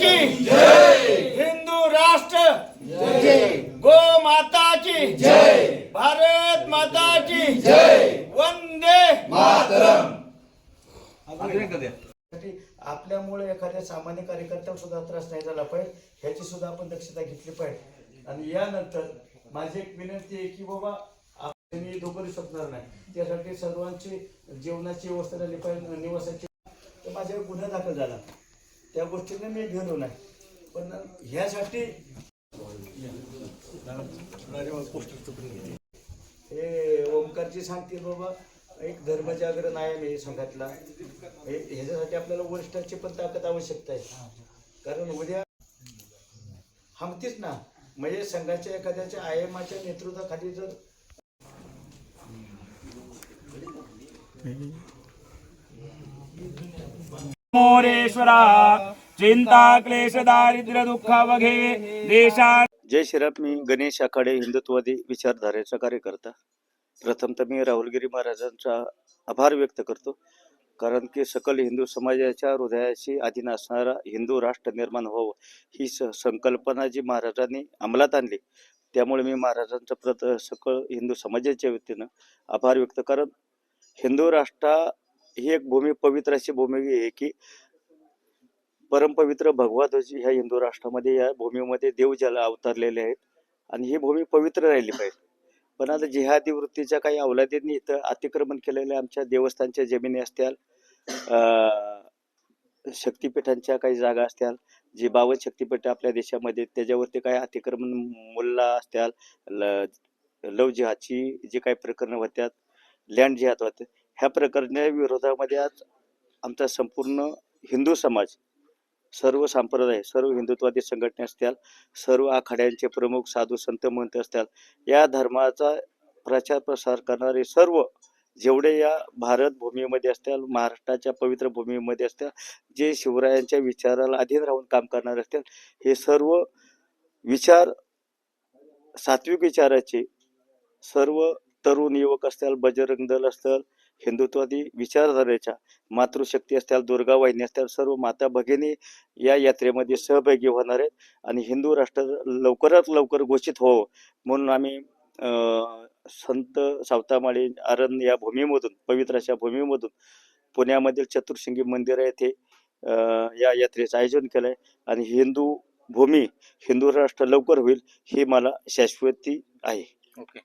की हिंदू राष्ट्र गो माता की भारत माता की वंदे साठी आपल्यामुळे एखाद्या सामान्य कार्यकर्त्याला सुद्धा त्रास नाही झाला पाहिजे ह्याची सुद्धा आपण दक्षता घेतली पाहिजे. आणि यानंतर माझी एक विनंती आहे की बाबा आपण मी करू शकणार नाही. त्यासाठी सर्वांची जेवणाची व्यवस्था झाली पाहिजे निवासाची. तर माझ्यावर गुन्हा दाखल झाला. त्या गोष्टीने मी गेलो नाही. पण ह्यासाठी हे ओमकारची सांगतील बाबा एक धर्मजागरण आहे मी संघातला. हे ह्याच्यासाठी आपल्याला वरिष्ठांची पण ताकद आवश्यकता आहे. कारण उद्या हमतीच ना. म्हणजे संघाच्या एखाद्याच्या आयएमाच्या नेतृत्वाखाली जर मोरेश्वरा चिंता क्लेश दारिद्र्य दुःख वघे देशा जय श्रीराम मी गणेश आखाडे हिंदुत्ववादी विचारधारेचा कार्यकर्ता. प्रथमतः मी राहुलगिरी महाराजांचा आभार व्यक्त करतो कारण की सकल हिंदू समाजाच्या हृदयाशी अधीन असणारा हिंदू राष्ट्र निर्माण व्हावं ही स संकल्पना जी महाराजांनी अंमलात आणली त्यामुळे मी महाराजांचं प्रत सकल हिंदू समाजाच्या वतीनं आभार व्यक्त कारण हिंदू राष्ट्र ही एक भूमी पवित्र अशी भूमी आहे की परमपवित्र भगवा ह्या हिंदू राष्ट्रामध्ये या भूमीमध्ये देव ज्याला अवतरलेले आहेत आणि ही भूमी पवित्र राहिली पाहिजे. पण आता जिहादी वृत्तीच्या काही अवलादींनी इथं अतिक्रमण केलेल्या आमच्या देवस्थानच्या जमिनी असतील शक्तीपीठांच्या शक्तिपीठांच्या काही जागा असतील जी बावन शक्तीपीठ आपल्या देशामध्ये त्याच्यावरती काही अतिक्रमण मुल्ला असतील ल लव जिहादची जी काही प्रकरणं होत्यात लँड जिहाद होते ह्या प्रकरणाच्या विरोधामध्ये आज आमचा संपूर्ण हिंदू समाज सर्व संप्रदाय सर्व हिंदुत्वादी संघटना असतील सर्व आखाड्यांचे प्रमुख साधू संत महंत असतील या धर्माचा प्रचार प्रसार करणारे सर्व जेवढे या भारत भूमीमध्ये असतील महाराष्ट्राच्या पवित्र भूमीमध्ये असतील जे शिवरायांच्या विचाराला अधीन राहून काम करणारे असतील हे सर्व विचार सात्विक विचाराचे सर्व तरुण युवक असतील बजरंग दल असतील हिंदुत्वादी विचारधारेच्या मातृशक्ती असतील दुर्गा वाहिनी असतील सर्व माता भगिनी या यात्रेमध्ये सहभागी होणार आहेत आणि हिंदू राष्ट्र लवकरात लवकर घोषित व्हावं म्हणून आम्ही संत सावतामाळी आरण या भूमीमधून पवित्र अशा भूमीमधून पुण्यामधील चतुर्शिंगी मंदिर येथे या यात्रेचं आयोजन केलं आहे आणि हिंदू भूमी हिंदू राष्ट्र लवकर होईल ही मला शाश्वती आहे. ओके.